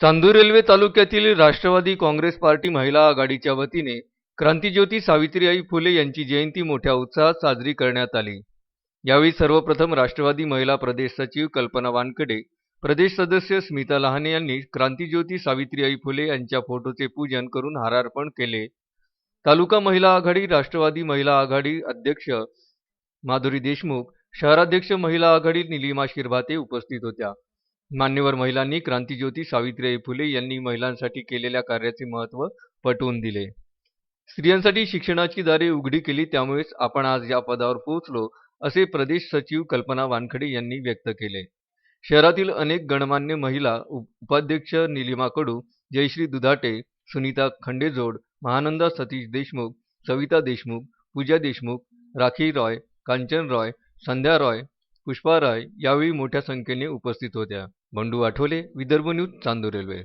Chandur railway तालुक्यातील Rashtrawadi Congress party महिला आघाडीच्या वतीने क्रांतिज्योती सावित्रीबाई फुले यांची जयंती मोठ्या उत्साहात साजरी करण्यात आली. यावेळी सर्वप्रथम राष्ट्रवादी महिला प्रदेश सचिव कल्पना वानकडे प्रदेश सदस्य स्मिता लहाने यांनी क्रांतिज्योती सावित्रीबाई फुले यांच्या फोटोचे पूजन करून हारार्पण केले. तालुका महिला आघाडी राष्ट्रवादी महिला आघाडी अध्यक्ष माधुरी देशमुख शहराध्यक्ष महिला आघाडी निलिमा शिरभाते उपस्थित होत्या. मान्यवर महिलांनी क्रांतिज्योती सावित्रीबाई फुले यांनी महिलांसाठी केलेल्या कार्याचे महत्त्व पटवून दिले. स्त्रियांसाठी शिक्षणाची दारे उघडी केली त्यामुळेच आपण आज या पदावर पोहोचलो असे प्रदेश सचिव कल्पना वानखडे यांनी व्यक्त केले. शहरातील अनेक गणमान्य महिला उपाध्यक्ष निलिमा कडू जयश्री दुधाटे सुनीता खंडेजोड महानंदा सतीश देशमुख सविता देशमुख पूजा देशमुख राखी रॉय कांचन रॉय संध्या रॉय पुष्पा राय यावेळी मोठ्या संख्येने उपस्थित होत्या. Bandu Athawale Vidarbha news Chandur railway.